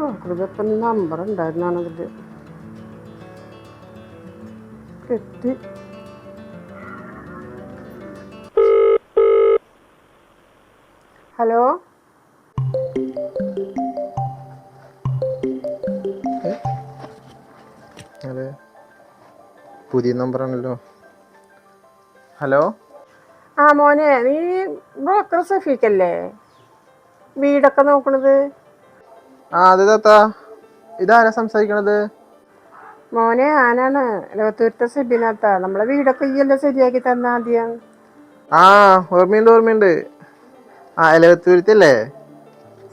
ബ്രോക്കറിപ്പം number ഉണ്ടായിരുന്നാണ് അതിൽ കെട്ടി hello അതെ. പുതിയ നമ്പറാണല്ലോ ഹലോ? ആ മോനെ നീ ബ്രോക്കർ സഫീക്കല്ലേ വീടൊക്കെ നോക്കണത്? ആ അതെ താത്താ. ഇതാരാ സംസാരിക്കണത്? മോനെ ആനാണ്. ലോകത്തൂരത്തെ സെബിനത്ത നമ്മളെ വീടൊക്കെ ഈയല്ലേ ശരിയാക്കി തന്ന ആദ്യം. ആ ഓർമ്മയുണ്ട് ഓർമ്മയുണ്ട്. ആ എലവത്തൂരത്തല്ലേ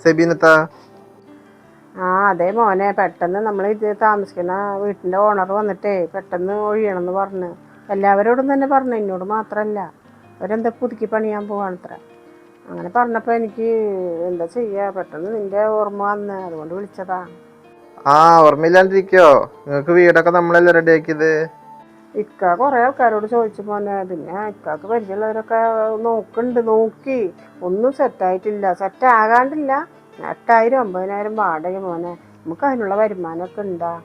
സെബിനത്ത ആ അതെ മോനെ. പെട്ടെന്ന് നമ്മൾ ഇത് താമസിക്കുന്ന വീട്ടിന്റെ ഓണർ വന്നിട്ടേ പെട്ടെന്ന് ഒഴിയണമെന്ന് പറഞ്ഞു. എല്ലാവരോടും തന്നെ പറഞ്ഞു. എന്നോട് മാത്രമല്ല അവരെന്താ പുതുക്കി പണിയാൻ പോവാണത്ര. അങ്ങനെ പറഞ്ഞപ്പോൾ എനിക്ക് എന്താ ചെയ്യുക പെട്ടെന്ന് നിന്റെ ഓർമ്മ വന്ന്. അതുകൊണ്ട് വിളിച്ചതാ. ആ ഓർമ്മയില്ലാണ്ടിരിക്കോ? നിങ്ങൾക്ക് വീടൊക്കെ നമ്മളല്ലേ റെഡി ആക്കിയത് ഇക്ക കുറേ ആൾക്കാരോട് ചോദിച്ചു മോനെ. പിന്നെ ഇക്കാക്ക് പരിചയമുള്ളവരൊക്കെ നോക്കുന്നുണ്ട്. നോക്കി. ഒന്നും സെറ്റായിട്ടില്ല സെറ്റ് ആകാണ്ടില്ല. എട്ടായിരം ഒമ്പതിനായിരം വാടക മോനെ. നമുക്ക് അതിനുള്ള വരുമാനമൊക്കെ ഉണ്ടാ.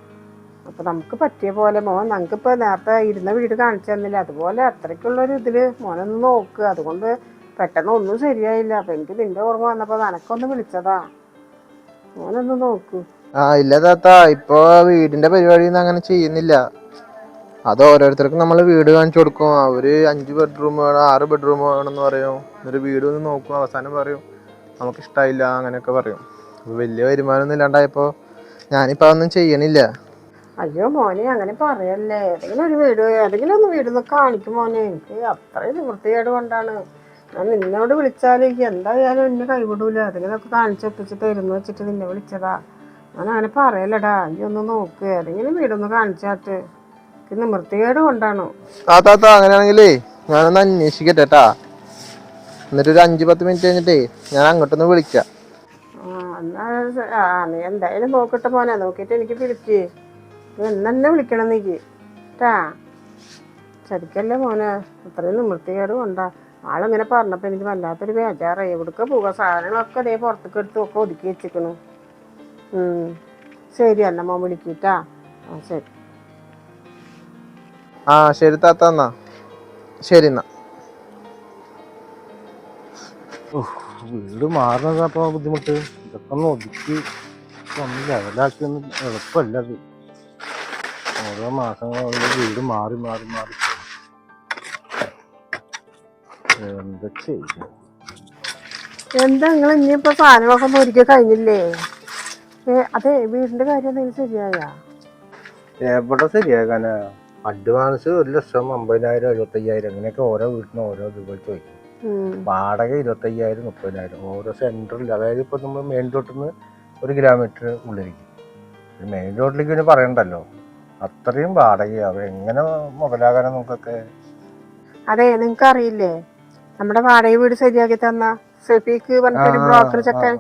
അപ്പൊ നമുക്ക് പറ്റിയ പോലെ മോൻ നമുക്കിപ്പോ നേരത്തെ ഇരുന്ന വീട് കാണിച്ചു തന്നില്ല? അതുപോലെ അത്രയ്ക്കുള്ളൊരു ഇതിൽ മോനൊന്ന് നോക്ക്. അതുകൊണ്ട് പെട്ടെന്ന് ഒന്നും ശരിയായില്ല. അപ്പൊ എനിക്ക് നിന്റെ ഓർമ്മ വന്നപ്പോ നനക്കൊന്ന് വിളിച്ചതാ. ഞാനൊന്ന് നോക്ക്. ആ ഇല്ല താത്ത. ഇപ്പൊ വീടിന്റെ പരിപാടി അങ്ങനെ ചെയ്യുന്നില്ല. അത് ഓരോരുത്തർക്കും നമ്മൾ വീട് കാണിച്ചു കൊടുക്കും. അവർ അഞ്ച് ബെഡ്റൂം വേണം ആറ് ബെഡ്റൂം വേണമെന്ന് പറയും. എന്നിട്ട് വീട് ഒന്ന് നോക്കും. അവസാനം പറയും നമുക്ക് ഇഷ്ടമായില്ല അങ്ങനെയൊക്കെ പറയും. വലിയ വരുമാനമൊന്നും ഇല്ലാണ്ടായപ്പോ ഞാനിപ്പോ അതൊന്നും ചെയ്യണില്ല. അയ്യോ മോനെ അങ്ങനെ പറയല്ലേ. ഏതെങ്കിലും ഒരു വീട് ഏതെങ്കിലും ഒന്ന് വീട് കാണിക്കും മോനെ. എനിക്ക് അത്രയും നിവൃത്തികേട് കൊണ്ടാണ്. ഞാൻ നിന്നോട് വിളിച്ചാലേ എന്താ എന്തായാലും എന്നെ കൈവിടൂല. ഏതെങ്കിലുമൊക്കെ ഒപ്പിച്ചിട്ട് ഇരുന്ന് വെച്ചിട്ട് നിന്നെ വിളിച്ചതാ. ഞാൻ അങ്ങനെ പറയലടാ. ഈ ഒന്ന് നോക്ക്. ഏതെങ്കിലും വീടൊന്ന് കാണിച്ചാട്ട്. നിവൃത്തികേട് കൊണ്ടാണ്. ആ താത്ത അങ്ങനെയാണെങ്കിലേ ഞാനൊന്ന് അന്വേഷിക്കട്ടെ ട്ടാ. എന്നിട്ട് ഒരു അഞ്ച് പത്ത് മിനിറ്റ് കഴിഞ്ഞിട്ടേ ഞാൻ അങ്ങോട്ടൊന്ന് വിളിക്കാം. ആ എന്നാ ആ നീ എന്തായാലും നോക്കട്ടെ പോനെ നോക്കിയിട്ട് എനിക്ക് വിളിക്ക് എന്നെ വിളിക്കണം നീക്ക്. ശരിക്കല്ലേ മോനെ? അത്രയും നിവൃത്തികേട് കൊണ്ടാ. ആളിങ്ങനെ പറഞ്ഞപ്പോൾ എനിക്ക് വല്ലാത്തൊരു ബേജാറായി. എവിടേക്ക് പോവുക സാധനങ്ങളൊക്കെ അതേ പുറത്തേക്ക് എടുത്ത് ഒക്കെ ഒതുക്കി വെച്ചിക്കണു. ശരി എന്നാ മോൻ വിളിക്കൂട്ടാ. ആ ശരി. ആ ശരി താത്ത എന്നാ. ശരി എന്നാ. വീട് മാറുന്നത് അപ്പോൾ ബുദ്ധിമുട്ട്. ഇതൊക്കെ ഒന്ന് ഒതുക്കി ഒന്ന് ലെവലാക്കി ഒന്ന് എളുപ്പമല്ല അത്. ഓരോ മാസങ്ങളിൽ വീട് മാറി മാറി മാറി. പോകും. എന്താ നിങ്ങൾ ഇനിയിപ്പോ സാധനങ്ങളൊക്കെ ഒന്ന് കഴിഞ്ഞില്ലേ? അതെ വീടിന്റെ കാര്യം എന്തെങ്കിലും ശരിയായാ? എവിടെ ശരിയാക്കാനാ അഡ്വാൻസ് ഒരു ലക്ഷം അമ്പതിനായിരം എഴുപത്തയ്യായിരം അങ്ങനെയൊക്കെ ഓരോ വീട്ടിനും ഓരോ രൂപ ചോദിക്കും. വാടക വാടക ഇരുപത്തയ്യായിരം മുപ്പതിനായിരം. ഓരോ സെന്ററിൽ അതായത് ഇപ്പോൾ നമ്മൾ മെയിൻ റോട്ടിൽ നിന്ന് ഒരു കിലോമീറ്റർ ഉള്ളിരിക്കും മെയിൻ റോഡിലേക്ക് പിന്നെ പറയണ്ടല്ലോ? അത്രയും വാടകയാവും എങ്ങനെ മുതലാകാനും നമുക്കൊക്കെ അതെ നിങ്ങൾക്ക് അറിയില്ലേ നമ്മുടെ വാടക വീട് ശരിയാക്കി തന്ന. സെഫിക്ക് പറഞ്ഞിട്ടൊരു ബ്രോക്കർ ചെക്കൻ.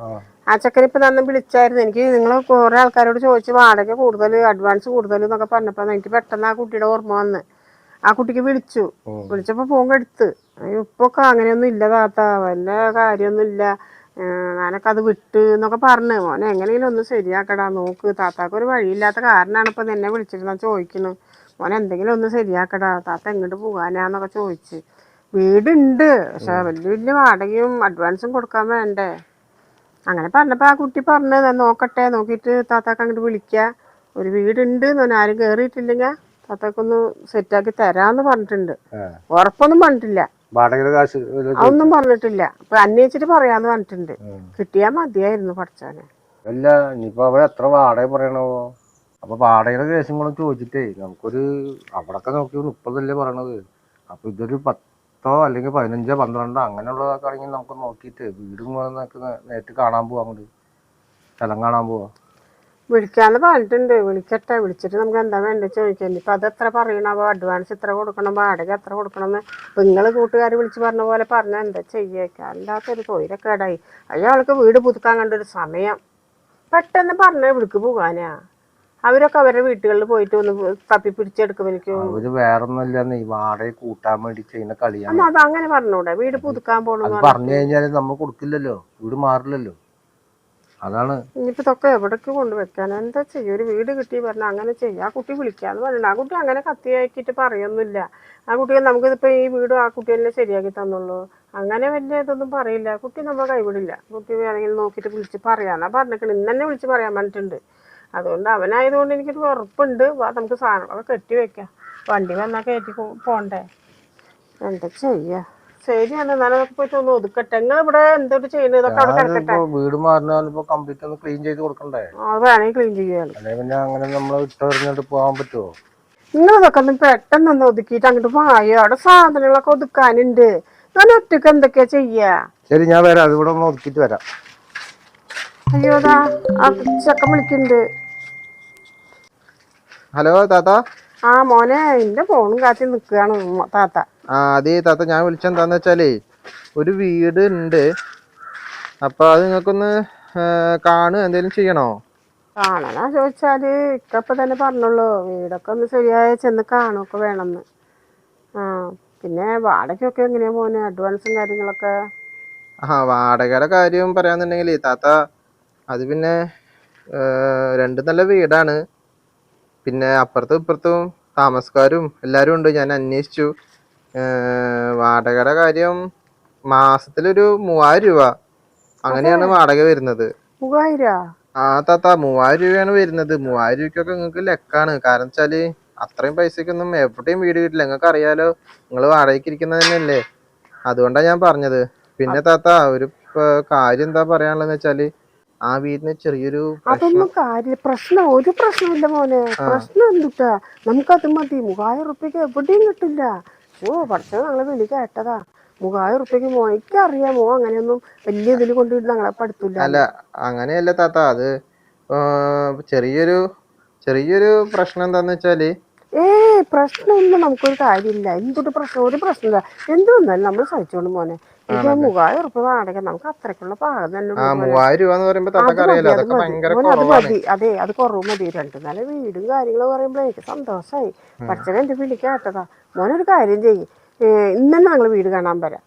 ആ, ചെക്കൻ ഇപ്പൊ തന്നെ വിളിച്ചായിരുന്നു. എനിക്ക് നിങ്ങൾ കുറെ ആൾക്കാരോട് ചോദിച്ച് വാടക കൂടുതൽ അഡ്വാൻസ് കൂടുതൽ എന്നൊക്കെ പറഞ്ഞപ്പോ എനിക്ക് പെട്ടെന്ന് ആ കുട്ടിയുടെ ഓർമ്മ വന്ന്. ആ കുട്ടിക്ക് വിളിച്ചു. വിളിച്ചപ്പോ ഫോൺ എടുത്ത്. ഇപ്പൊ അങ്ങനെയൊന്നും ഇല്ല താത്ത. വല്ല കാര്യമൊന്നും ഇല്ല. ഞാനൊക്കെ അത് വിട്ട് എന്നൊക്കെ പറഞ്ഞു. മോനെ എങ്ങനെയെങ്കിലും ഒന്ന് ശരിയാക്കടാ. നോക്ക്. താത്താക്ക് ഒരു വഴിയില്ലാത്ത കാരണമാണ് ഇപ്പൊ നിന്നെ വിളിച്ചിരുന്ന ചോദിക്കുന്നു. മോനെ എന്തെങ്കിലും ഒന്ന് ശരിയാക്കടാ. താത്ത എങ്ങോട്ട് പോകാനാന്നൊക്കെ ചോദിച്ച്. വീടുണ്ട്. പക്ഷെ വലിയ വലിയ വാടകയും അഡ്വാൻസും കൊടുക്കാൻ വേണ്ടേ. അങ്ങനെ പറഞ്ഞപ്പോ ആ കുട്ടി പറഞ്ഞത് നോക്കട്ടെ നോക്കിയിട്ട് താത്താക്ക് അങ്ങോട്ട് വിളിക്കുക ഒരു വീടുണ്ട് എന്ന് ആരും കയറിയിട്ടില്ലെങ്കിൽ താത്താക്കൊന്ന് സെറ്റാക്കി തരാന്ന് പറഞ്ഞിട്ടുണ്ട്. ഉറപ്പൊന്നും പറഞ്ഞിട്ടില്ല. അതൊന്നും പറഞ്ഞിട്ടില്ല. അപ്പൊ അന്വേഷിച്ചിട്ട് പറയാന്ന് പറഞ്ഞിട്ടുണ്ട്. കിട്ടിയാ മതിയായിരുന്നു പഠിച്ചാന് അല്ല ഇനിയിപ്പോ അവിടെ എത്ര വാടക പറയണോ? അപ്പോൾ വാടകയുടെ കേസും കൂടെ ചോദിച്ചിട്ടേ നമുക്കൊരു അവിടൊക്കെ നോക്കി മുപ്പതല്ലേ പറയണത്. അപ്പൊ ഇതൊരു പത്തോ അല്ലെങ്കിൽ പതിനഞ്ചോ പന്ത്രണ്ടോ അങ്ങനെയുള്ളതൊക്കെ ആണെങ്കിൽ നമുക്ക് നോക്കിയിട്ട് വീടും കൂടെ നമുക്ക് നേരിട്ട് കാണാൻ പോവാം അങ്ങോട്ട്. സ്ഥലം കാണാൻ പോവാം. വിളിക്കാന്ന് പറഞ്ഞിട്ടുണ്ട്. വിളിക്കട്ടെ. വിളിച്ചിട്ട് നമുക്ക് എന്താ വേണ്ടത് ചോദിക്കാം. ഇപ്പൊ അത് എത്ര പറയണോ? അഡ്വാൻസ് എത്ര കൊടുക്കണം? വാടക എത്ര കൊടുക്കണം എന്ന് നിങ്ങൾ കൂട്ടുകാർ വിളിച്ച് പറഞ്ഞ പോലെ പറഞ്ഞാൽ എന്താ ചെയ്യേക്കാം? അല്ലാത്തൊരു ഇടായി അയാൾക്ക് വീട് പുതുക്കാൻ കണ്ടൊരു സമയം. പെട്ടെന്ന് പറഞ്ഞ വിളിക്ക് പോകാനാ. അവരൊക്കെ അവരുടെ വീട്ടുകളിൽ പോയിട്ട് ഒന്ന് തപ്പി പിടിച്ചെടുക്കും അവർ വേറൊന്നുമില്ലെന്ന് ഈ വാടക കൂട്ടാൻ വേണ്ടി ചെയ്യുന്ന കളിയാണ്. അത് അങ്ങനെ പറഞ്ഞൂടെ? വീട് പുതുക്കാൻ പോണെന്ന് പറഞ്ഞു കഴിഞ്ഞാൽ നമ്മൾ കൊടുക്കില്ലല്ലോ. വീട് മാറില്ലല്ലോ. അതാണ്. ഇനിയിപ്പോ ഇതൊക്കെ എവിടേക്ക് കൊണ്ടുവെക്കാൻ എന്താ ചെയ്യും? ഒരു വീട് കിട്ടി പറഞ്ഞാൽ അങ്ങനെ ചെയ്യാം. ആ കുട്ടി വിളിക്കാന്ന് പറഞ്ഞു ആ കുട്ടി അങ്ങനെ കത്തിയാക്കിയിട്ട് പറയൊന്നുമില്ല. ആ കുട്ടിയെ നമുക്കിതിപ്പോ ഈ വീട് ആ കുട്ടി തന്നെ ശരിയാക്കി തന്നുള്ളൂ അങ്ങനെ വലിയ ഇതൊന്നും പറയില്ല. കുട്ടി നമ്മളെ കൈവിടില്ല. കുട്ടി വേണമെങ്കിൽ നോക്കിയിട്ട് വിളിച്ച് പറയാന്നാ പറഞ്ഞിട്ടുണ്ട് ഇന്ന് വിളിച്ച് പറയാൻ പറഞ്ഞിട്ടുണ്ട്. അതുകൊണ്ട് അവനായതുകൊണ്ട് എനിക്കൊരു ഉറപ്പുണ്ട് വാ നമുക്ക് സാധനങ്ങളൊക്കെ കെട്ടി വെക്കാം. വണ്ടി വന്നാൽ കയറ്റി പോണ്ടേ? എന്താ ചെയ്യാ? ശരിയാണ് എന്നാലും നമുക്ക് പോയിട്ട് ഒന്ന് ഒതുക്കട്ടെ. നിങ്ങൾ ഇവിടെ എന്തോട്ട് ചെയ്യുന്നത്? ഇതൊക്കെ അവിടെ കിടക്കട്ടെ. വീട് മാറിനാൽ ഇപ്പൊ കംപ്ലീറ്റ് ഒന്ന് ക്ലീൻ ചെയ്ത് കൊടുക്കണ്ടേ? അത് വേണമെങ്കിൽ ക്ലീൻ ചെയ്യാലോ അല്ലെ പിന്നെ അങ്ങനെ നമ്മൾ ഇട്ടെറിഞ്ഞിട്ട് പോകാൻ പറ്റുമോ നിങ്ങൾ ഇതൊക്കെ ഒന്ന് പെട്ടെന്ന് ഒന്ന് ഒതുക്കിയിട്ട് അങ്ങോട്ട് പോയോ അവിടെ സാധനങ്ങളൊക്കെ ഒതുക്കാനുണ്ട്. ഞാൻ ഒറ്റയ്ക്ക് എന്തൊക്കെയാ ചെയ്യാ? ശരി ഞാൻ വരാം. അതിവിടെ ഒന്ന് ഒതുക്കിയിട്ട് വരാം. അയ്യോതാ ആ ചെക്കൻ വിളിക്കുന്നുണ്ട്. ഹലോ താത്ത? ആ മോനെ എന്റെ ഫോണും കാത്തി നിക്കുകയാണ് താത്ത. ആ അതെ താത്ത ഞാൻ വിളിച്ചെന്താന്ന് വെച്ചാലേ ഒരു വീട് ഉണ്ട്. അപ്പൊ അത് നിങ്ങൾക്കൊന്ന് കാണുക എന്തെങ്കിലും ചെയ്യണോ? കാണാനാ ചോദിച്ചാൽ ഇക്കപ്പൊ തന്നെ പറഞ്ഞുള്ളൂ വീടൊക്കെ ഒന്ന് ശരിയായ ചെന്ന് കാണുകയൊക്കെ വേണമെന്ന്. ആ പിന്നെ വാടകയൊക്കെ എങ്ങനെയാ മോനെ അഡ്വാൻസും കാര്യങ്ങളൊക്കെ? ആ വാടകയുടെ കാര്യം പറയാന്നുണ്ടെങ്കിൽ താത്ത അത് പിന്നെ രണ്ട് നല്ല വീടാണ്. പിന്നെ അപ്പുറത്തും ഇപ്പുറത്തും താമസക്കാരും എല്ലാവരും ഉണ്ട്. ഞാൻ അന്വേഷിച്ചു. വാടകയുടെ കാര്യം മാസത്തിലൊരു മൂവായിരം രൂപ. അങ്ങനെയാണ് വാടക വരുന്നത്. ആ താത്ത മൂവായിരം രൂപയാണ് വരുന്നത്. മൂവായിരം രൂപയ്ക്കൊക്കെ നിങ്ങൾക്ക് ലെക്കാണ്. കാരണം വെച്ചാൽ അത്രയും പൈസക്കൊന്നും എവിടെയും വീട് കിട്ടില്ല. നിങ്ങൾക്ക് അറിയാലോ നിങ്ങൾ വാടകയ്ക്ക് ഇരിക്കുന്നത് തന്നെയല്ലേ? അതുകൊണ്ടാണ് ഞാൻ പറഞ്ഞത്. പിന്നെ താത്ത ഒരു കാര്യം എന്താ പറയാനുള്ളതെന്ന് വെച്ചാൽ ആ വീടിന് ചെറിയൊരു അതൊന്നും കാര്യം പ്രശ്നം ഒരു പ്രശ്നമില്ല മോനെ. പ്രശ്നം എന്തുട്ടാ നമുക്കത് മതി. മൂവായിരം ഉറുപ്പ്യക്ക് എവിടെയും കിട്ടില്ല. ഓ പഠിച്ച ഞങ്ങളെ വിളി കേട്ടതാ. മൂവായിരം ഉറുപ്പ്യക്ക് മോനിക്ക് അറിയാം മോ അങ്ങനെയൊന്നും വലിയ ഇതിൽ കൊണ്ടുപോയിട്ട് ഞങ്ങളെ പഠിത്തൂല അല്ല അങ്ങനെയല്ല താത്ത. അത് ചെറിയൊരു ചെറിയൊരു പ്രശ്നം എന്താന്ന് വെച്ചാൽ ഏ പ്രശ്നമൊന്നും നമുക്കൊരു കാര്യമില്ല. എന്തൊരു പ്രശ്നം? ഒരു പ്രശ്നമില്ല. എന്ത് വന്നാലും നമ്മൾ സഹിച്ചോണ്ട് മോനെ. മൂവായിരം ഉറുപ്പ്യ വാടക നമുക്ക് അത്രയ്ക്കുള്ള പാകം തന്നെ ആ ഉള്ളൂ മോനെ. മൂവായിരം രൂപ എന്ന് പറയുമ്പോൾ അത് താത്തക്ക് മതി, അതൊക്കെ മതി. ഭയങ്കര മോനെ, അത് കുറവാണ്. മതി. അതെ അത് കുറവ് മതി. രണ്ട് നില വീടും കാര്യങ്ങളും പറയുമ്പോഴേ എനിക്ക് സന്തോഷമായി പഠിച്ചവൻ എന്റെ വിളി കേട്ടതാ മോനൊരു കാര്യം ചെയ്യും. ഇന്ന് തന്നെ ഞങ്ങൾ വീട് കാണാൻ വരാം.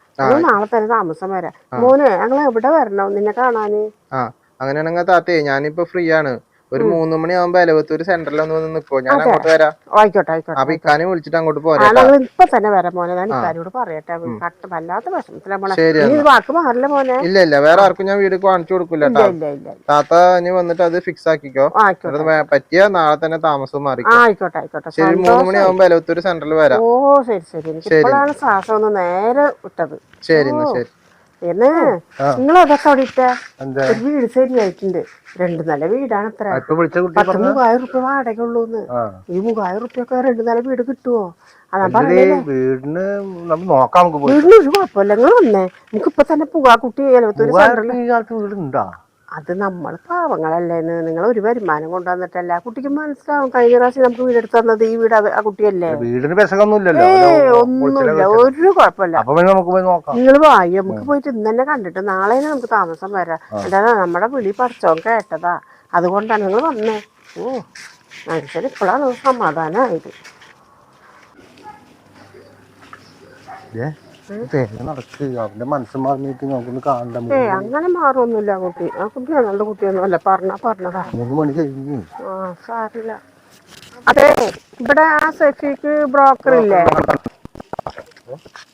നാളെ തന്നെ താമസം വരാം. മോനെ ഞങ്ങൾ എവിടെ വരണം? നിന്നെ കാണാന്? ആ അങ്ങനെയാണെങ്കിൽ താത്തേ ഞാനിപ്പോ ഫ്രീ ആണ്. ഒരു മൂന്ന് മണിയാകുമ്പോ എലവത്തൂർ സെന്ററിൽ ഒന്ന് വന്ന് നിക്കോ? ഞാൻ അങ്ങോട്ട് വരാം. ആയിക്കോട്ടെ ആയിക്കോട്ടെ അപ്പൊ ഇക്കാനെ വിളിച്ചിട്ട് അങ്ങോട്ട് പോരാ ഞങ്ങൾ ഇപ്പൊ തന്നെ വരാം മോനെ. ഞാൻ ഇക്കാരോട് പറയട്ടെ. കട്ട് വല്ലാത്ത വിഷമത്തിലാ മോനെ ശരി ഇനി ഇത് വാക്ക് മാറില്ല മോനെ? ഇല്ല ഇല്ല. വേറെ ആർക്കും ഞാൻ വീട് കാണിച്ചു കൊടുക്കില്ല ഇല്ല ഇല്ല ഇല്ല താത്ത ഇനി വന്നിട്ട് അത് ഫിക്സ് ആക്കിക്കോ. ആയിക്കോട്ടെ വേ- പറ്റിയ നാളെ തന്നെ താമസം മാറി ആ ആയിക്കോട്ടെ ആയിക്കോട്ടെ. ശരി മൂന്ന് മണിയാകുമ്പോ എലവത്തൂർ സെന്ററിൽ വരാം. ഓ ശരി ശരി. എനിക്ക് ഇപ്പോഴാണ് ശ്വാസം ഒന്ന് നേരെ വിട്ടത്. ശരി എന്നാ ശരി. പിന്നെ നിങ്ങൾ അതൊക്കെ അവിടെ ഇട്ട? ഒരു വീട് ശരിയായിട്ടുണ്ട്. രണ്ട് നില വീടാണ് അത്ര. പത്ത് മൂവായിരം റുപ്യ വാടക ഉള്ളൂന്ന് ഈ മൂവായിരം റുപ്യൊക്കെ രണ്ട് നില വീട് കിട്ടുവോ? അതാ ഇതിൽ പറഞ്ഞേ വീടിന് ഒരു കുഴപ്പമില്ല. നിങ്ങൾ വന്നേ. നമുക്ക് ഇപ്പൊ തന്നെ പോവാ കുട്ടി എലവത്തൂര് സെന്ററിൽ അത് നമ്മൾ പാവങ്ങളല്ലേ നിങ്ങൾ ഒരു വരുമാനം കൊണ്ടുവന്നിട്ടല്ല. കുട്ടിക്ക് മനസ്സിലാവും. കഴിഞ്ഞ പ്രാവശ്യം നമുക്ക് വീടെടുത്ത് തന്നത് ഈ വീട് ആ കുട്ടിയല്ലേ? വീടിന് പെസകൊന്നും ഇല്ലല്ലോ ഏ ഒന്നുമില്ല. ഒരു കുഴപ്പമില്ല. അപ്പൊ പിന്നെ നമുക്ക് പോയി നോക്കാം. നിങ്ങൾ വായി നമുക്ക് പോയിട്ട് ഇന്ന് തന്നെ കണ്ടിട്ട് നാളെ തന്നെ നമുക്ക് താമസം വരാം. എന്താ നമ്മുടെ വിളി പഠിച്ചോൻ കേട്ടതാ. അതുകൊണ്ടാണ് നിങ്ങൾ വന്നേ. ഓ. മനുഷ്യൻ ഇപ്പോഴാണ് സമാധാനമായത് ഏ? നടക്ക്? അവന്റെ മനസ്സ് മാറിയിട്ട് നമുക്കൊന്ന് കാണണ്ട. ഏ അങ്ങനെ മാറൊന്നുമില്ല ആ കുട്ടി. ആ കുട്ടി നല്ല കുട്ടിയൊന്നുമല്ല പറഞ്ഞ പറഞ്ഞതാ. മൂന്ന് മണി കഴിഞ്ഞു. ആ സാരില്ല. അതെ ഇവിടെ ആ സെഫിക്ക് ബ്രോക്കർ ഇല്ലേ?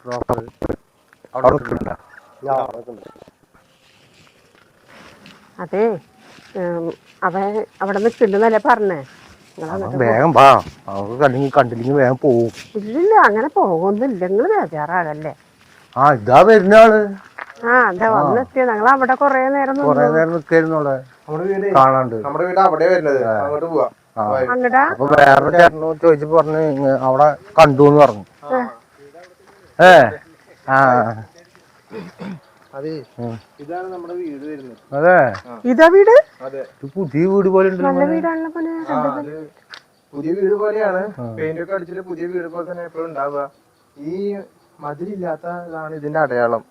പ്രോപ്പർ അവിടെ നിൽക്കണ്ട അതെ ഉം, അവൻ അവിടെ നിൽക്കുന്നുണ്ടെന്നല്ലേ പറഞ്ഞേ? വേഗം വാ. അവർക്ക് അല്ലെങ്കിൽ കണ്ടില്ലെങ്കിൽ വേഗം പോവും. ഇല്ലില്ല അങ്ങനെ പോകുന്നില്ല നിങ്ങൾ ബേജാറാകല്ലേ ആ ഇതാ വരുന്ന ആൾ. ആ അതെ വന്നെത്തിയ. ഞങ്ങൾ അവിടെ കൊറേ നേരം. കൊറേ നേരം നമ്മുടെ വീട് കാണാണ്ട്. നമ്മുടെ വീട് അവിടെ വരുന്നത്. അങ്ങോട്ട് പോവാ. അപ്പൊ വേറെ ചേട്ടനോട് പറഞ്ഞു അവിടെ കണ്ടു എന്ന് പറഞ്ഞു ഏ. ആ. അതെ. ഉം. നമ്മുടെ വീട് വരുന്നത്. അതെ. ഇതാ വീട്? അതെ. പുതിയ വീട് പോലെ ഉണ്ട് നല്ല വീടാണല്ലോ പിന്നെ ആ, പുതിയ വീട് പോലെയാണ്. പെയിന്റ് ഒക്കെ അടിച്ചിട്ട് പുതിയ വീട് പോലെ തന്നെ എപ്പോഴും ഉണ്ടാവുക. ഈ മതിലില്ലാത്തതാണ് ഇതിന്റെ അടയാളം.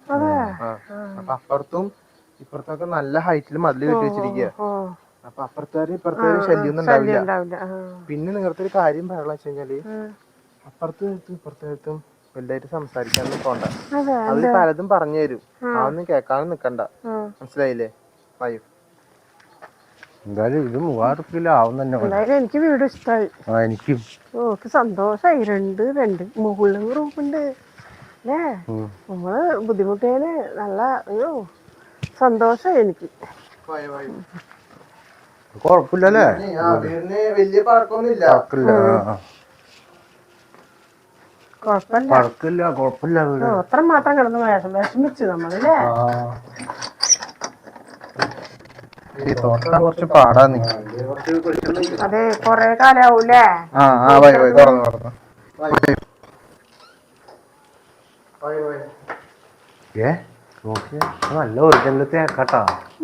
അപ്പൊ അപ്പുറത്തും ഇപ്പുറത്തൊക്കെ നല്ല ഹൈറ്റിൽ മതിൽ കെട്ടി വെച്ചിരിക്കുക അപ്പൊ അപ്പുറത്തേര് ഇപ്പുറത്തേര് ശല്യം ഉണ്ടാവില്ല. പിന്നെ നിങ്ങൾക്ക് ഒരു കാര്യം പറയാനുള്ള വെച്ച് കഴിഞ്ഞാൽ. അപ്പുറത്തും ഇപ്പുറത്തും വലുതായിട്ട് സംസാരിക്കാനൊന്നും പോണ്ട. അവർ പലതും പറഞ്ഞു തരും. അതൊന്നും കേൾക്കാനും നിക്കണ്ട. മനസ്സിലായില്ലേ? വായു എന്തായാലും ഇത് മൂവായിരം റുപ്യയിൽ ആവും തന്നെ. എന്തായാലും എനിക്ക് വീട് ഇഷ്ടായി. ആ എനിക്കും. ഓക്ക് സന്തോഷമായി രണ്ട് രണ്ട്. മുകളിലും റൂമുണ്ട്. അല്ലേ. നമ്മൾ ബുദ്ധിമുട്ടേന് നല്ല അയ്യോ സന്തോഷമായി എനിക്ക്. കുഴപ്പമില്ലല്ലേ വീടിന് വലിയ പാർക്കൊന്നും ഇല്ല ആ. കുഴപ്പമില്ല. പഴക്കില്ല കുഴപ്പമില്ല വീട്. അത്ര മാത്രം കിടന്ന് വിഷം വിഷമിച്ചു നമ്മളല്ലേ ആ. ഈ തോട്ടം കുറച്ച് പാടാന്ന് അതെ കൊറേ കാലാവൂലേ ആ ആ വൈ വൈ തുറന്നു തുറന്നു. ഏ നോക്കിയേ ഇത് നല്ല ഒറിജിനൽ തേക്കാട്ടാ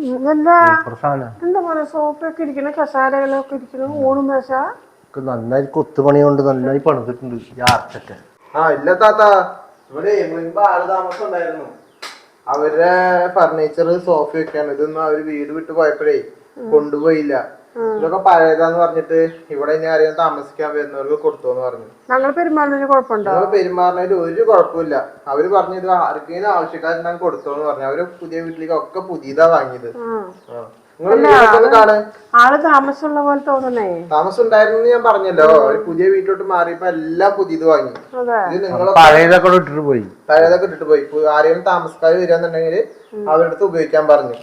ഇതല്ല സൂപ്പർ സാധനം. എന്താ പറയാ സോഫയൊക്കെ ഇരിക്കണ കസാരകളൊക്കെ ഇരിക്കണ മേശ ഒക്കെ നന്നായി കൊത്തുപണി കൊണ്ട് നന്നായി പണിതിട്ടുണ്ട്. ഈ ആർച്ചൊക്കെ. ആ ഇല്ല താത്ത. ഇവിടെ മുൻപ് ആൾ താമസം ഉണ്ടായിരുന്നു. അവരുടെ ഫർണിച്ചർ സോഫ ഒക്കെയാണ്. ഇതൊന്നും അവർ വീട് വിട്ട് പോയപ്പോഴേ കൊണ്ടുപോയില്ല. ഇതൊക്കെ പഴയതാന്ന് പറഞ്ഞിട്ട് ഇവിടെ ഇനി അറിയാൻ താമസിക്കാൻ വരുന്നവർക്ക് കൊടുത്തോന്ന് പറഞ്ഞു. ഞങ്ങൾ പെരുമാറുന്നതിന് കുഴപ്പമുണ്ടോ? ഞങ്ങൾ പെരുമാറുന്നതിൽ ഒരു കുഴപ്പമില്ല. അവർ പറഞ്ഞു ഇത് ആർക്കെങ്കിലും ആവശ്യക്കാരുണ്ടെങ്കിൽ കൊടുത്തോന്ന് പറഞ്ഞു. അവർ പുതിയ വീട്ടിലേക്ക് ഒക്കെ പുതിയതാ വാങ്ങിയത്. ആ. ആൾ താമസമുള്ള പോലെ തോന്നണേ താമസം ഉണ്ടായിരുന്നു ഞാൻ പറഞ്ഞല്ലോ. അവർ പുതിയ വീട്ടിലോട്ട് മാറിയപ്പോ എല്ലാം പുതിയത് വാങ്ങി. ഇത് നിങ്ങളെ പഴയതൊക്കെ ഇട്ടിട്ട് പോയി. പഴയതൊക്കെ ഇട്ടിട്ട് പോയി. ആരെയും ആരെങ്കിലും താമസക്കാർ വരികയാന്നുണ്ടെങ്കിൽ അവരുടെ അടുത്ത് ഉപയോഗിക്കാൻ പറഞ്ഞു.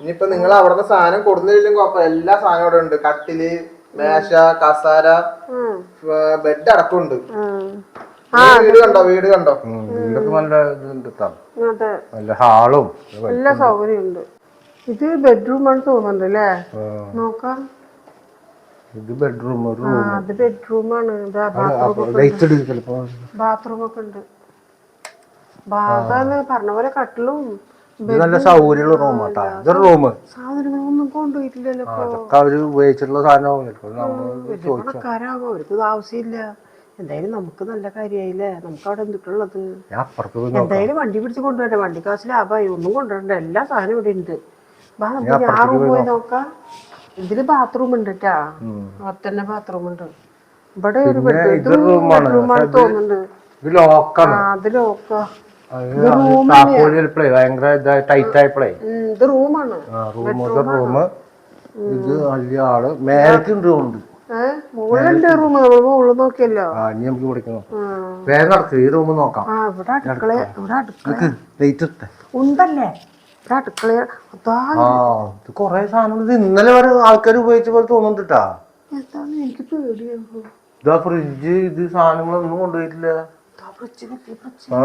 ഇനിയിപ്പൊ നിങ്ങൾ അവിടുന്ന് സാധനം കൊടുന്നില്ലെങ്കിലും കുഴപ്പമില്ല. എല്ലാ സാധനവും അവിടെ ഉണ്ട്. കട്ടിൽ മേശ കസാര ബെഡ് അടക്കമുണ്ട്. വീട് കണ്ടോ? വീട് കണ്ടോ? വീടൊക്കെ നല്ല ഇതുണ്ട് നല്ല ഹാളും. എല്ലാ സൗകര്യമുണ്ട്. ഇത് ബെഡ്റൂം ആണ് തോന്നുന്നുണ്ട് അല്ലേ നോക്കാം. ഇത് ബെഡ്റൂം ആ അത് ബെഡ്റൂം ആണ്. ബാത്റൂം ഒക്കെ ഉണ്ട്. ബാഗാന്ന് പറഞ്ഞ പോലെ കട്ടിലും നല്ല സൗകര്യമുള്ള റൂമാട്ടാ ഇതൊരു റൂം സാധനങ്ങളൊന്നും കൊണ്ടുപോയിട്ടില്ലല്ലോ അതൊക്കെ അവർ ഉപയോഗിച്ചിട്ടുള്ള അവർക്ക് ആവശ്യമില്ല. എന്തായാലും നമുക്ക് നല്ല കാര്യമായില്ലേ? നമുക്ക് അവിടെ എന്തിട്ടുള്ളത്? എന്തായാലും വണ്ടി പിടിച്ച് കൊണ്ടുവരണ്ട വണ്ടി കാശ് ലാഭമായി ഒന്നും കൊണ്ടുവരണ്ട. എല്ലാ സാധനവും ഇവിടെ ഉണ്ട്. റൂം പോയി നോക്കാം. ഇതിൽ ബാത്റൂം ഉണ്ട് കേട്ടാ അവിടെ ബാത്റൂം ഉണ്ട്. ഇവിടെ ഒരു പിന്നെ ബെഡ് ഇത് റൂമാണ് റൂമാണ് തോന്നുന്നുണ്ട്. ഇത് ആ അത് റൂമാണ് ഇത് വലിയ ആൾ. മേലക്കുണ്ട് ഉണ്ട് ഏഹ് മുകളിലുണ്ട് റൂം നമ്മൾ മുകളിൽ നോക്കിയല്ലോ. ആ ഇനി നമുക്ക് വിളിക്കണം ആ. വേഗം നടക്ക്. ഈ റൂം നോക്കാം. ആ ഇവിടെ അടുക്കള ഇവിടെ അടുക്കള. ഉണ്ടല്ലേ? ഇവിടെ അടുക്കള ആ ഇത് കൊറേ സാധനങ്ങൾ ഇത് ഇന്നലെ വരെ ആൾക്കാർ ഉപയോഗിച്ച പോലെ തോന്നുന്നുണ്ടാ എന്താണ് എനിക്ക് പേടിയാകും ഇതാ ഫ്രിഡ്ജ് ഇത് സാധനങ്ങളൊന്നും കൊണ്ടുപോയിട്ടില്ല. ആ.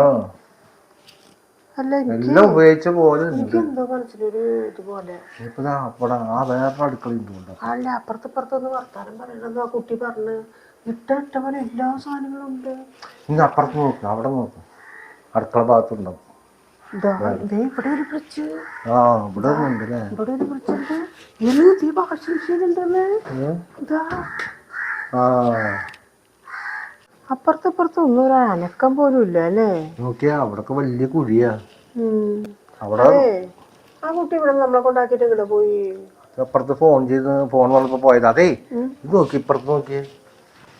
അല്ല എല്ലാം ഉപയോഗിച്ച പോലെ ഉണ്ട്. എനിക്ക് എന്തോ മനസ്സിലൊരു ഇതുപോലെ. ഇപ്പൊ ദാ അവിടെ ആ വേറെ അടുക്കള ഉണ്ട് അല്ല അപ്പുറത്ത് ഇപ്പുറത്തൊന്ന് വർത്താനം ആ കുട്ടി പറഞ്ഞ്. ഇട്ട ഇട്ട പോലെ എല്ലാ സാധനങ്ങളും ഉണ്ട്. ഇന്ന് അപ്പുറത്ത് നോക്ക് അവിടെ നോക്ക്. അടുക്കള ഭാഗത്തുണ്ടാവും ഇവിടെ ഒരു ആ ഇവിടെ ഉണ്ടല്ലേ ഇവിടെ ഒരു ഫ്രിഡ്ജ് ഉണ്ട്. ഇതിന് ഈ വാഷിംഗ് ഇതാ ആ. അപ്പുറത്ത് ഇപ്പുറത്ത് ഒന്നും ഒരു അനക്കം പോലും ഇല്ല അല്ലേ? നോക്കിയാ അവിടൊക്കെ വലിയ കുഴിയാ. അവിടെ ആ കുട്ടി ഇവിടെ നമ്മളെ കൊണ്ടാക്കിട്ട് ഇവിടെ പോയി? അപ്പുറത്ത് ഫോൺ ചെയ്ത് ഫോൺ വന്നപ്പോ പോയത്. അതേ ഇത് നോക്കി ഇപ്പുറത്ത് നോക്കിയേ.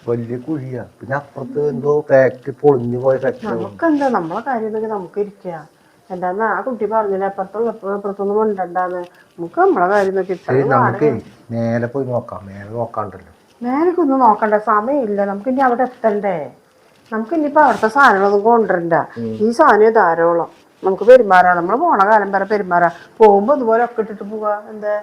വലിയ കുഴിയാ. പിന്നെ അപ്പുറത്ത് എന്തോ ഫാക്ടറി പൊളിഞ്ഞു പോയ ഫാക്ടറി നമുക്കെന്താ? നമ്മളെ കാര്യം നമുക്ക് ഇരിക്കുക എന്താന്ന് ആ കുട്ടി പറഞ്ഞില്ല അപ്പുറത്തുള്ള അപ്പുറത്തൊന്നും കൊണ്ടണ്ടാന്ന് നമുക്ക് നമ്മളെ കാര്യം നോക്കി ഇത്രയും നമുക്കേ നേരെ പോയി നോക്കാം മേലെ നോക്കാണ്ടല്ലോ. നേരൊക്കൊന്നും നോക്കണ്ട സമയമില്ല. നമുക്ക് ഇനി അവിടെ എത്തണ്ടേ? നമുക്ക് ഇനിയിപ്പോ അവിടുത്തെ സാധനങ്ങളൊന്നും കൊണ്ടുവരണ്ട. ഈ സാധനം ധാരാളം. നമുക്ക് പെരുമാറാ നമ്മൾ പോണ കാലം വരെ പെരുമാറാ. പോകുമ്പോ ഇതുപോലെ ഒക്കെ ഇട്ടിട്ട് പോവാ. എന്താ?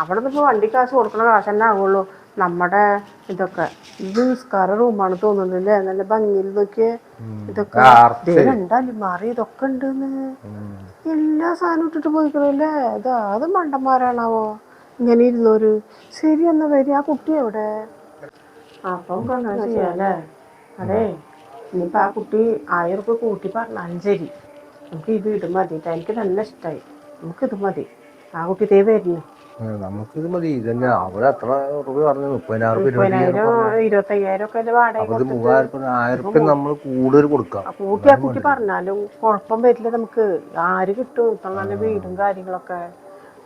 അവിടെ നിന്ന് വണ്ടി കാശ് കൊടുക്കണ കാശ് തന്നെ ആവുള്ളൂ. നമ്മുടെ ഇതൊക്കെ. ഇത് നിസ്കാര റൂമാണ് തോന്നുന്നില്ലേ നല്ല ഭംഗിയിൽ നോക്കിയേ. ഇതൊക്കെ രണ്ടാലും മാറി ഇതൊക്കെ ഉണ്ടെന്ന്. എല്ലാ സാധനവും ഇട്ടിട്ട് പോയിക്കണല്ലേ? ഇതാ അത് മണ്ടന്മാരാണാവോ? ഇങ്ങനെ ഇരുന്നോര്. ശരി എന്നാ വരി. ആ കുട്ടി എവിടെ? അപ്പം ചെയ്യാല്ലേ? അതെ ഇനിയിപ്പോ ആ കുട്ടി ആയിരം റുപ്യ കൂട്ടി പറഞ്ഞാലും ശരി. നമുക്ക് ഈ വീട് മതി. എനിക്ക് നല്ല ഇഷ്ടമായി നമുക്ക് ഇത് മതി. ആ കുട്ടി ഇതേ വരുന്നു നമുക്കിത് മതി. ഇതന്നെ. അവിടെ എത്ര രൂപ പറഞ്ഞു? മുപ്പതിനായിരം രൂപ മുപ്പതിനായിരം ഇരുപത്തയ്യായിരം ഒക്കെ അല്ലേ വാടക ഇത് മൂവായിരം രൂപ ആയിരം രൂപ നമ്മൾ കൂടുതൽ കൊടുക്കാം. കൂട്ടിയാ കൂട്ടി പറഞ്ഞാലും കുഴപ്പം വരില്ല നമുക്ക്. ആര് കിട്ടും? ഇത്ര നല്ല വീടും കാര്യങ്ങളൊക്കെ.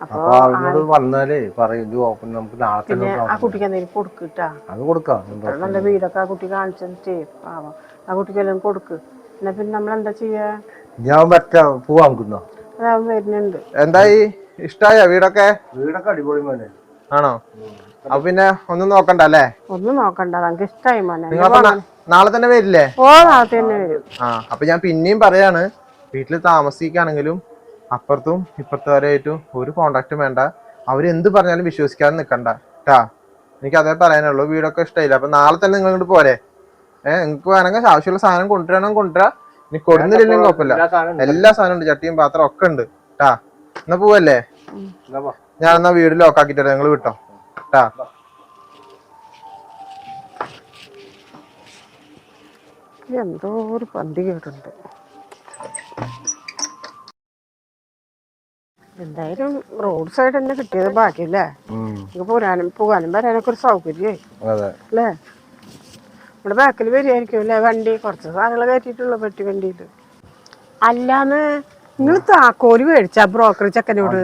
അപ്പൊ അവരോട് വന്നാലേ പറയും ഇത് ഓപ്പൺ നമുക്ക് നാളെ തന്നെ ആ കുട്ടിക്ക് എന്തെങ്കിലും കൊടുക്കിട്ടാ അത് കൊടുക്കാം? നല്ല വീടൊക്കെ ആ കുട്ടി കാണിച്ചേ പാവം. ആ കുട്ടിക്ക് എല്ലാം കൊടുക്ക്. എന്നാ പിന്നെ നമ്മൾ എന്താ ചെയ്യാ? ഞാൻ പറ്റാ പോവാം അതാവും വരുന്നുണ്ട്. എന്തായി? ഇഷ്ടായ വീടൊക്കെ? വീടൊക്കെ അടിപൊളി മോനെ. ആണോ? അപ്പൊ പിന്നെ ഒന്നും നോക്കണ്ട അല്ലേ? ഒന്നും നോക്കണ്ട നമുക്ക് ഇഷ്ടായി മോനെ. നിങ്ങളപ്പോ നാളെ തന്നെ വരില്ലേ? ഓ നാളെ തന്നെ വരും. ആ അപ്പൊ ഞാൻ പിന്നെയും പറയാണ് വീട്ടിൽ താമസിക്കുകയാണെങ്കിലും അപ്പുറത്തും ഇപ്പുറത്തുവരായിട്ടും ഒരു കോണ്ടാക്റ്റും വേണ്ട. അവരെന്ത് പറഞ്ഞാലും വിശ്വസിക്കാതെ നിക്കണ്ട ട്ടാ. എനിക്ക് അതേ പറയാനുള്ളൂ വീടൊക്കെ ഇഷ്ടമായില്ല അപ്പൊ നാളെ തന്നെ നിങ്ങൾ ഇങ്ങോട്ട് പോരെ. ഏഹ് നിങ്ങൾക്ക് വേണമെങ്കിൽ ആവശ്യമുള്ള സാധനം കൊണ്ടുവരണം കൊണ്ടുവരാ. ഇനി കൊടുന്നില്ലെങ്കിലും കുഴപ്പമില്ല. എല്ലാ സാധനം ഉണ്ട്. എല്ലാ സാധനം ഉണ്ട് ചട്ടിയും പാത്രം ഒക്കെ ഉണ്ട് ട്ടാ. എന്നാ പോവല്ലേ? ഞാൻ എന്നാ വീട് ലോക്കാക്കിട്ട് ഞങ്ങൾ വിട്ടോ. കേട്ടാ എന്തോ ഒരു പന്തി കേട്ടുണ്ട് എന്തായാലും റോഡ് സൈഡ് തന്നെ കിട്ടിയത് ബാക്കിയല്ലേ. നമുക്ക് പോരാനും പോകാനും വരാനൊക്കെ ഒരു സൗകര്യമായി അതെ. അല്ലേ? നമ്മുടെ ബാക്കിൽ വരികയായിരിക്കും അല്ലേ വണ്ടി? കുറച്ച് സാധനങ്ങൾ കയറ്റിയിട്ടുള്ളൂ പെട്ടി വണ്ടിയിൽ അല്ലാന്ന് നിങ്ങൾ താക്കോൽ മേടിച്ച ബ്രോക്കർ ചെക്കനോട്?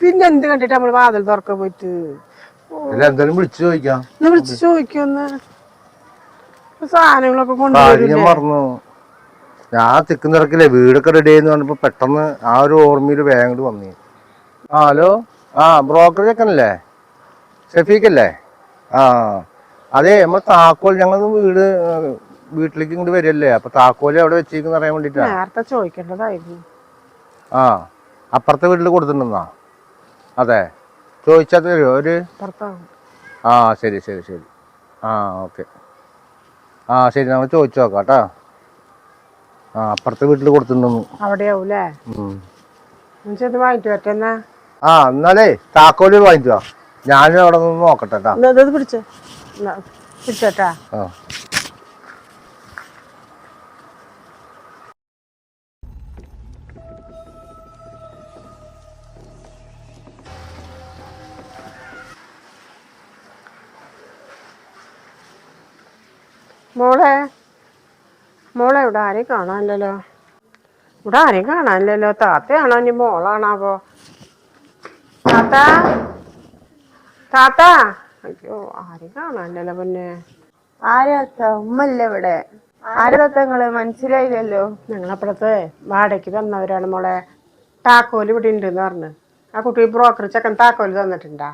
പിന്നെ എന്ത് കണ്ടിട്ട് നമ്മൾ വാതിൽ തുറക്ക പോയിട്ട്? എന്തായാലും വിളിച്ചു ചോദിക്കാം. വിളിച്ചു ചോദിക്കൊന്ന് സാധനങ്ങളൊക്കെ മറന്നു. ഞാൻ തിക്കുന്ന തിരക്കില്ലേ വീടൊക്കെ റെഡി ആയെന്ന് പറഞ്ഞപ്പോ പെട്ടെന്ന് ആ ഒരു ഓർമ്മയിൽ വേഗം വന്നി. ആ ഹലോ? ആ ബ്രോക്കർ ചെക്കനല്ലേ? ഷെഫീഖല്ലേ? ആ അതെ നമ്മൾ താക്കോൽ ഞങ്ങൾ വീട് വീട്ടിലേക്ക് ഇങ്ങോട്ട് വരില്ലേ അപ്പൊ താക്കോൽ അവിടെ വെച്ചേക്കുന്ന അറിയാൻ വേണ്ടിട്ടാ. നേരത്തെ ചോദിക്കേണ്ടതായിരുന്നു. ആ അപ്പുറത്തെ വീട്ടിൽ കൊടുത്തിട്ടുണ്ടെന്നാ? അതെ. ചോദിച്ചാൽ തരുമോ ഒരു ആ ശരി ശരി ശരി. ആ ഓക്കെ. ആ ശരി നമ്മൾ ചോദിച്ചു നോക്കാം കേട്ടോ. ആ അപ്പുറത്തെ വീട്ടിൽ കൊടുത്തിട്ടുണ്ടെന്ന്. അവിടെയാവൂലേ? പറ്റുന്ന ആ എന്നാലേ താക്കോൽ വാങ്ങിച്ചോ ഞാനും അവിടെ നിന്ന് നോക്കട്ടെ കേട്ടാ. പിടിച്ചോ. പിടിച്ചോട്ടാ ആ. മോളെ മോളെ ഇവിടെ ആരെയും കാണാനില്ലല്ലോ. ഇവിടെ ആരെയും കാണാനില്ലല്ലോ. താത്തയാണോ ഇനി മോളാണാവോ? താത്ത താത്ത. അയ്യോ ആരെയും കാണാനില്ലല്ലോ പിന്നെ. ആരാത്ത ഉമ്മല്ല ഇവിടെ? ആരാത്ത നിങ്ങൾ? മനസ്സിലായില്ലല്ലോ. ഞങ്ങളപ്പുറത്ത് വാടകയ്ക്ക് തന്നവരാണ് മോളെ. താക്കോൽ ഇവിടെ ഉണ്ട് എന്ന് പറഞ്ഞു. ആ കുട്ടി ബ്രോക്കർ ചെക്കൻ താക്കോൽ തന്നിട്ടുണ്ടാ?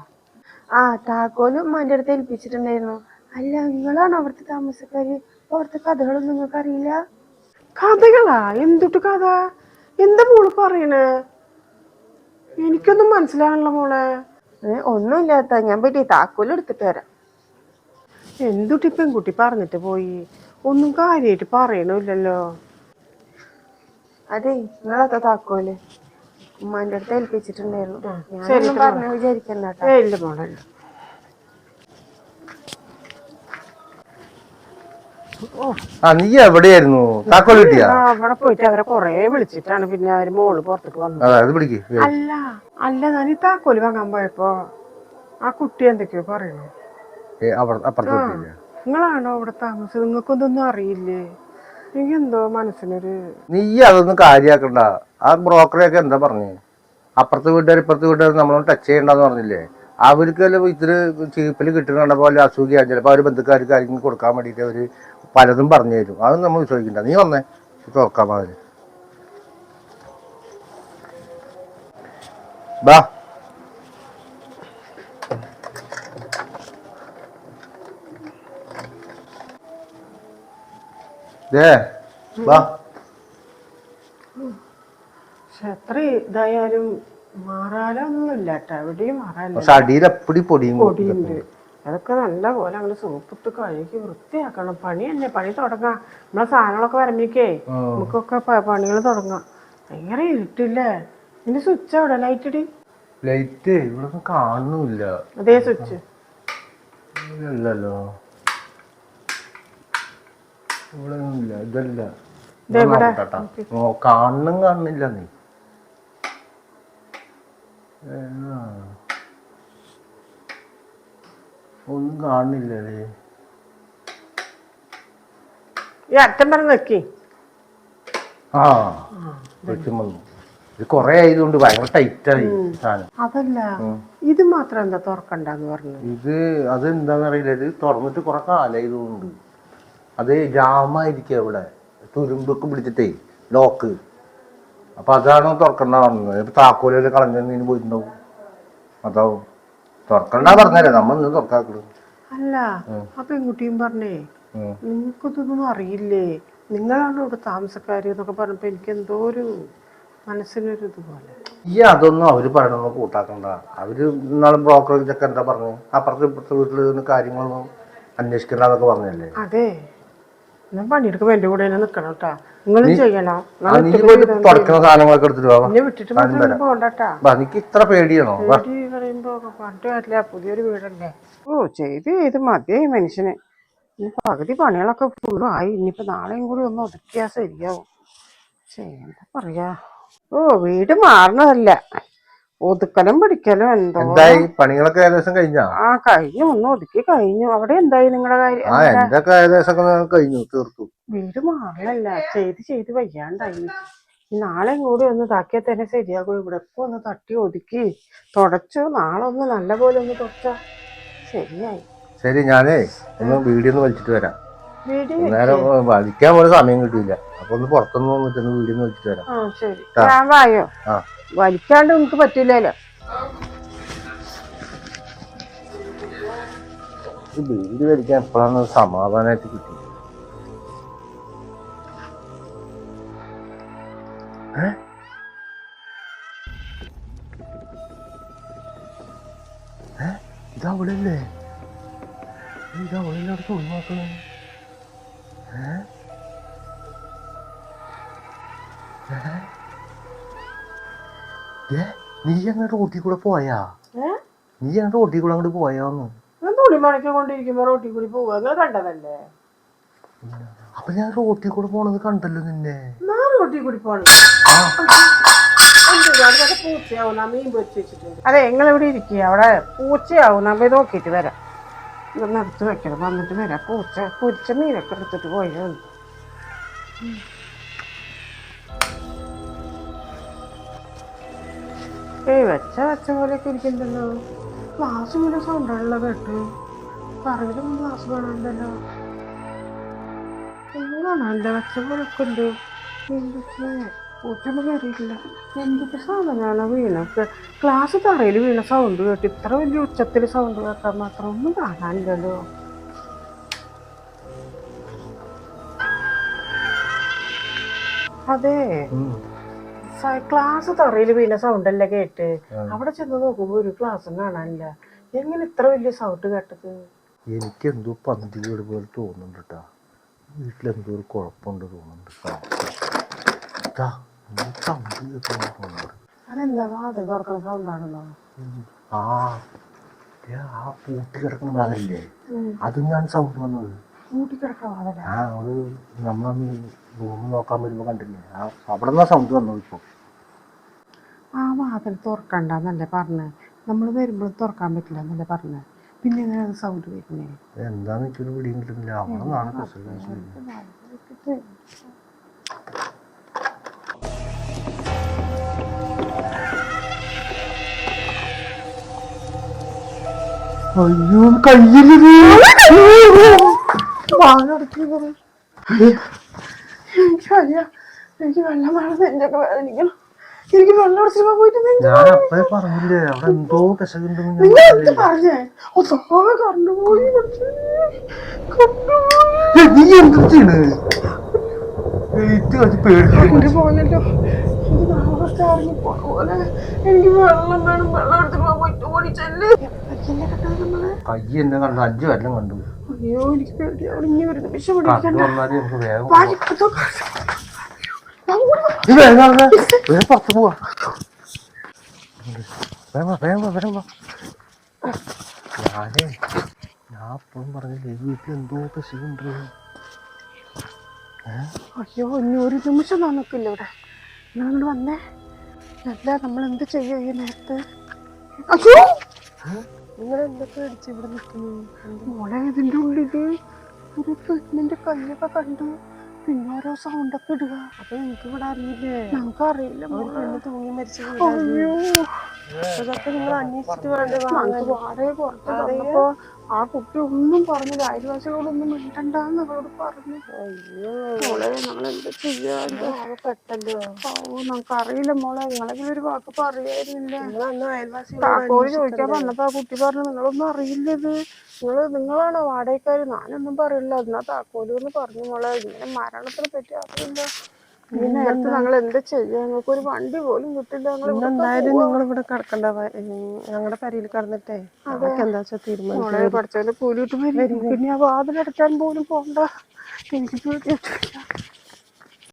ആ താക്കോലും അടുത്ത് ഏൽപ്പിച്ചിട്ടുണ്ടായിരുന്നു. അല്ല നിങ്ങളാണോ അവിടുത്തെ താമസക്കാര്? അവിടുത്തെ കഥകളൊന്നും നിങ്ങൾക്ക് അറിയില്ല കഥകളാ? എന്തുട്ട് കഥ? എന്താ മോൾ പറയണേ? എനിക്കൊന്നും മനസ്സിലാണല്ലോ മോളെ. ഒന്നുമില്ലാത്ത. ഞാൻ പോയിട്ട് ഈ താക്കോൽ എടുത്തിട്ട് വരാം. എന്തുട്ടി പെൺകുട്ടി പറഞ്ഞിട്ട് പോയി? ഒന്നും കാര്യമായിട്ട് പറയണില്ലല്ലോ അതെ നിങ്ങളത്ത താക്കോൽ? ഉമ്മാന്റെ അടുത്ത് ഏൽപ്പിച്ചിട്ടുണ്ടായിരുന്നു. ഞാൻ ഞാനൊന്നും പറഞ്ഞു വിചാരിക്കണ്ട ഇല്ല. ആ നീ എവിടെയായിരുന്നു? താക്കോൽ കിട്ടിയാ അവിടെ പോയിട്ട് അവരെ കൊറേ വിളിച്ചിട്ടാണ്. പിന്നെ അവർ മോൾ പുറത്തേക്ക് വന്നത് അല്ല അല്ല ഞാൻ ഈ താക്കോൽ വാങ്ങാൻ പോയപ്പോ ആ കുട്ടി എന്തൊക്കെയോ പറയണു നിങ്ങളാണോ അവിടെ താമസം? നിങ്ങൾക്കൊന്നും അറിയില്ലേ? എനിക്ക് എന്തോ മനസ്സിനൊരു നീ അതൊന്നും കാര്യാക്കണ്ട. ആ ബ്രോക്കറെയൊക്കെ എന്താ പറഞ്ഞു? അപ്പുറത്തെ വീട്ടുകാർ ഇപ്പുറത്തെ വീട്ടുകാർ നമ്മളൊന്നും ടച്ച് ചെയ്യണ്ടെന്ന് പറഞ്ഞില്ലേ? അവർക്ക് ഇത്തിരി ചീപ്പിൽ കിട്ടുന്ന പോലെ അസുഖിയാണ് ചിലപ്പോൾ അവർ ബന്ധുക്കാർക്ക് ആയിരിക്കും കൊടുക്കാൻ വേണ്ടിയിട്ട് അവർ പലതും പറഞ്ഞു തരും. അതൊന്നും നമ്മൾ ചോദിക്കണ്ട നീ വന്നേ. തുറക്കാം അവർ ബാ. ദേ ബാ. എത്ര ഇതായാലും മാറാലൊന്നുമില്ല കേട്ടോ. എവിടെയും മാറാല പക്ഷെ അടിയിൽ എപ്പടി പൊടിയും പൊടിയുണ്ട്. അതൊക്കെ നല്ല പോലെ അങ്ങനെ സോപ്പിട്ട് കഴുകി വൃത്തിയാക്കണം. പണി തന്നെ പണി തുടങ്ങാം. നമ്മളെ സാധനങ്ങളൊക്കെ വരമ്പിക്കേ നമുക്കൊക്കെ പണികൾ തുടങ്ങാം. ഭയങ്കര ഇരുട്ടില്ലേ? ഇനി സ്വിച്ച് എവിടെ? ലൈറ്റ് ഇടി? ലൈറ്റ് ഇവിടെ കാണുന്നില്ല. അതേ സ്വിച്ച് ഇല്ലല്ലോ. ഇവിടെ. ഒന്നുമില്ല ഇതല്ല കാണുന്നും കാണുന്നില്ല നീ. ഒന്നും കാണുന്നില്ലേ ഈ അറ്റം വരെ നോക്കി. ആ വന്നു ഇത് കൊറേ ആയതുകൊണ്ട് ഭയങ്കര ടൈറ്റായി സാധനം. അതല്ല ഇത് മാത്രം എന്താ തുറക്കണ്ടെന്ന് പറഞ്ഞു ഇത് അത് എന്താന്നറിയില്ല ഇത് തുറന്നിട്ട് കുറെ കാലായതുകൊണ്ട്. അത് ജാമായിരിക്കും ഇവിടെ തുരുമ്പൊക്കെ പിടിച്ചിട്ടേ ലോക്ക്. അപ്പൊ അതാണ് തുറക്കണ്ട പറഞ്ഞത്? ഇപ്പൊ താക്കോലൊക്കെ കളഞ്ഞു പോയിട്ടുണ്ടാവും. അതാവും. തുറക്കണ്ട പറഞ്ഞല്ലേ? നമ്മൾ നിന്ന് തുറക്കാക്കുള്ളൂ അല്ല ആ പെൺകുട്ടിയും പറഞ്ഞേ നിങ്ങൾക്കിതൊന്നും അറിയില്ലേ? നിങ്ങളാണ് ഇവിടെ താമസക്കാരി എന്നൊക്കെ പറഞ്ഞപ്പോ എനിക്ക് എന്തോ ഒരു മനസ്സിനൊരു ഇതുപോലെ. ഈ അതൊന്നും അവർ പറയണമെന്ന് കൂട്ടാക്കണ്ട. അവർ ഇന്നാളും ബ്രോക്കറേജൊക്കെ എന്താ പറഞ്ഞു? അപ്പുറത്തെ ഇപ്പുറത്തെ വീട്ടിൽ നിന്ന് കാര്യങ്ങളൊന്നും അന്വേഷിക്കണ്ടെന്നൊക്കെ പറഞ്ഞല്ലേ? അതെ. ഞാൻ പണിയെടുക്കുമ്പോ എന്റെ കൂടെ തന്നെ നിക്കണം കേട്ടാ. നിങ്ങളും ചെയ്യണം. തുടക്കുന്ന സാധനങ്ങളൊക്കെ എടുത്തിട്ട് വാ, വാ എന്നെ വിട്ടിട്ട് മാത്രം പോകണ്ടട്ടാ എനിക്ക് ഇത്ര പേടിയാണോ? വീട് പറയുമ്പോ പണ്ട് കാര്യമില്ല. പുതിയൊരു വീടല്ലേ? ഓ ചെയ്ത് ചെയ്ത് മതിയായി മനുഷ്യന്. ഇനി പകുതി പണികളൊക്കെ ഫുള്ളും ആയി. ഇനിയിപ്പോ നാളെയും കൂടി ഒന്ന് ഒതുക്കിയാ ശരിയാവും. എന്താ പറയാ? ഓ വീട് മാറണതല്ല. ഒതുക്കലും പിടിക്കലും എന്തോ എന്തായി? പണികളൊക്കെ ഏകദേശം കഴിഞ്ഞാ? ആ കഴിഞ്ഞു. ഒന്ന് ഒതുക്കി കഴിഞ്ഞു. അവിടെ എന്തായി നിങ്ങളുടെ കാര്യം? ആ ഏകദേശം ഒക്കെ കഴിഞ്ഞു? തീർത്തു. വീട് മാറണല്ല ചെയ്ത് ചെയ്ത് വയ്യാണ്ടായി. ഈ നാളെയും കൂടി ഒന്ന് താക്കിയാൽ തന്നെ ശരിയാകും. ഇവിടെ ഒക്കെ ഒന്ന് തട്ടി ഒതുക്കി തുടച്ചു നാളെ ഒന്ന് നല്ല പോലെ ഒന്ന് തുടച്ച ശരിയായി. ശരി ഞാനേ ഒന്ന് വീഡിയോ ഒന്ന് വലിച്ചിട്ട് വരാം. വീട് നേരം വലിക്കാൻ പോലെ സമയം കിട്ടിയില്ല. അപ്പൊ ഒന്ന് പുറത്തുനിന്ന് വന്നിട്ട് ഒന്ന് വീഡിയോ ഒന്ന് വലിച്ചിട്ട് വരാം. ശരി. ഞാൻ വായോ. വലിക്കാണ്ട് നമുക്ക് പറ്റില്ലല്ലോ വീട് വലിക്കാൻ എപ്പോഴാണ് സമാധാനമായിട്ട് കിട്ടി ഇത് അവളല്ലേ ഇത് അവളല്ലേ അവിടെ തുണി നോക്കണേ നീ അങ്ങോട്ട് റോട്ടിൽ കൂടെ പോയാ? നീ അങ്ങോട്ട് റോട്ടിൽ കൂടെ അങ്ങോട്ട് പോയാന്ന്? ഞാൻ തുണി മണിക്ക് കൊണ്ടിരിക്കുമ്പോ റോട്ടിൽ കൂടി പോവുക. കണ്ടതല്ലേ? അപ്പൊ ഞാൻ റോട്ടിൽ കൂടെ പോണത് കണ്ടല്ലോ നിന്നെ. ഞാൻ കുടിപ്പാണ് പൂച്ചയാവും പൊരിച്ച് വെച്ചിട്ടുണ്ട്. അതെ നിങ്ങൾ ഇവിടെ ഇരിക്കുക. അവിടെ പൂച്ചയാവും നമ്മ നോക്കിയിട്ട് വരാം. ഇതൊന്ന് എടുത്ത് വെക്കണം. വന്നിട്ട് വരാം. പൂച്ച പൊരിച്ച മീനൊക്കെ എടുത്തിട്ട് പോയോ ഏയ് വെച്ച വെച്ച പോലെയൊക്കെ ഇരിക്കണ്ടല്ലോ ക്ലാസ് ഇങ്ങനെ സൗണ്ടാണല്ലോ കേട്ടു പറവിലും ക്ലാസ് കാണാണ്ടല്ലോ കാണാനില്ല. വെച്ച പോലൊക്കെ ഉണ്ട്. എന്തൊക്കെ സാധനമാണ് വീണ? ക്ലാസ് തറയിൽ വീണ സൗണ്ട് കേട്ടു. ഇത്ര വലിയ ഉച്ചത്തിൽ സൗണ്ട് കേൾക്കാൻ മാത്രം ഒന്നും കാണാനില്ലല്ലോ. അതെ. ക്ലാസ് തറയിൽ വീണ സൗണ്ട് അല്ല കേട്ട്? അവിടെ ചെന്ന് നോക്കുമ്പോ ഒരു ക്ലാസ്സും കാണാനില്ല. എങ്ങനെ ഇത്ര വലിയ സൗണ്ട് കേട്ടത്? എനിക്ക് എന്തോ പന്തി വീട് പോലെ തോന്നുന്നുണ്ട് കേട്ടാ വീട്ടിലെന്തോ ഒരു കുഴപ്പമുണ്ട് തോന്നുന്നുണ്ട് തോന്നുന്നുണ്ട്. അതെന്താ വാതിൽ തുറക്കുന്ന സൗണ്ടാണല്ലോ ആ ദേ ആ പൂട്ടി കിടക്കുന്ന ഭാഗല്ലേ അത് ഞാൻ സൗണ്ട് വന്നത് കൂട്ടിക്കിടക്കാൻ വാതില ആ ഒരു നമ്മൾ റൂം നോക്കാൻ കണ്ടില്ലേ ആ അവിടെ നിന്നാ സൗണ്ട് വന്നത് ഇപ്പൊ ആ വാതിൽ തുറക്കണ്ടെന്നല്ലേ പറഞ്ഞ് നമ്മൾ വരുമ്പോൾ തുറക്കാൻ പറ്റില്ല എന്നല്ലേ പറഞ്ഞ് പിന്നെ എങ്ങനെ അത് സൗണ്ട് വരുന്നേ. എന്താന്ന് വെച്ചൊരു പിടിയും കിട്ടുന്നില്ല. അവിടെ നിന്നാണ് അയ്യോ കയ്യിലിത് എനിക്കറിയാം. എനിക്ക് വെള്ളം വേണം. എന്റെ വേദനിക്കണം എനിക്ക് വെള്ളം സിനിമ പോയിട്ട് ഞാൻ അപ്പഴേ പറഞ്ഞില്ലേ? അവിടെ എന്തോ നിങ്ങൾ പറഞ്ഞേ? കണ്ടുപോയി നീ എന്താ ചെയ്യണ്? പോലല്ലോ എനിക്ക് നാളെ ഇറങ്ങി എനിക്ക് വെള്ളം വേണം. വെള്ളം എടുത്തിട്ട് പോയിട്ട് ഓടിച്ചല്ലേ കണ്ടാ നമ്മൾ എന്നെ കണ്ടു. അഞ്ച് വല്ലം കണ്ടു. അയ്യോ എനിക്ക് പേടി അവിടെ പിടിക്കണ്ട വന്നാൽ നമുക്ക് വേഗം പുറത്ത് പോവാ വേഗം വേഗം വേഗം ഞാനേ ഞാൻ അപ്പോഴും പറഞ്ഞില്ലേ വീട്ടിൽ എന്തോ പശുണ്ട് അയ്യോ ഇനി ഒരു നിമിഷം നമുക്കില്ല ഇവിടെ. നിങ്ങൾ വന്നേ? അല്ല നമ്മൾ എന്ത് ചെയ്യും ഈ നേരത്ത്? അയ്യോ നിങ്ങൾ എന്തൊക്കെ അടിച്ച് ഇവിടെ നിൽക്കുന്നു? മോളെ ഇതിന്റെ ഉള്ളിൽ ഒരു പെണ്ണിന്റെ കയ്യൊക്കെ കണ്ടു. പിന്നെ ഓരോ സൗണ്ടൊക്കെ ഇടുക. അപ്പൊ എനിക്ക് ഇവിടെ അറിയില്ലേ നമുക്ക് അറിയില്ല തൂങ്ങി മരിച്ചു അയ്യോ. അതൊക്കെ നിങ്ങൾ അന്വേഷിച്ചിട്ട് വേണ്ടേ വാടക പുറത്ത് തന്നപ്പോ ആ കുട്ടി ഒന്നും പറഞ്ഞില്ല. അയൽവാസികളൊന്നും മിണ്ടണ്ടെന്ന് അവരോട് പറഞ്ഞു. മോളെ നമ്മൾ എന്ത് ചെയ്യാ പെട്ടല്ലോ. ഓ നമുക്ക് അറിയില്ല മോളെ. നിങ്ങളെങ്കിലും ഒരു വാക്ക് പറയായിരുന്നില്ല നിങ്ങൾ താക്കോൽ ചോദിക്കാൻ വന്നപ്പോ ആ കുട്ടി പറഞ്ഞു നിങ്ങളൊന്നും അറിയില്ലത് നിങ്ങൾ നിങ്ങളാണോ വാടകക്കാര്? ഞാനൊന്നും പറയില്ല. എന്നാ താക്കോൽ എന്ന് പറഞ്ഞു മോളെ. ഇങ്ങനെ മരണത്തിനെ പറ്റി അറിയില്ല. ഈ നേരത്ത് ഞങ്ങൾ എന്താ ഞങ്ങൾക്ക് ഒരു വണ്ടി പോലും കിട്ടില്ല. ഞങ്ങൾ എന്തായാലും നിങ്ങൾ ഇവിടെ കിടക്കണ്ട. ഞങ്ങളുടെ പരിയിൽ കിടന്നിട്ടേ അതൊക്കെ എന്താ വെച്ചാൽ തീരുമാനം വരും പിന്നെ ആ വാതിലടയ്ക്കാൻ പോലും പോണ്ട. എനിക്ക്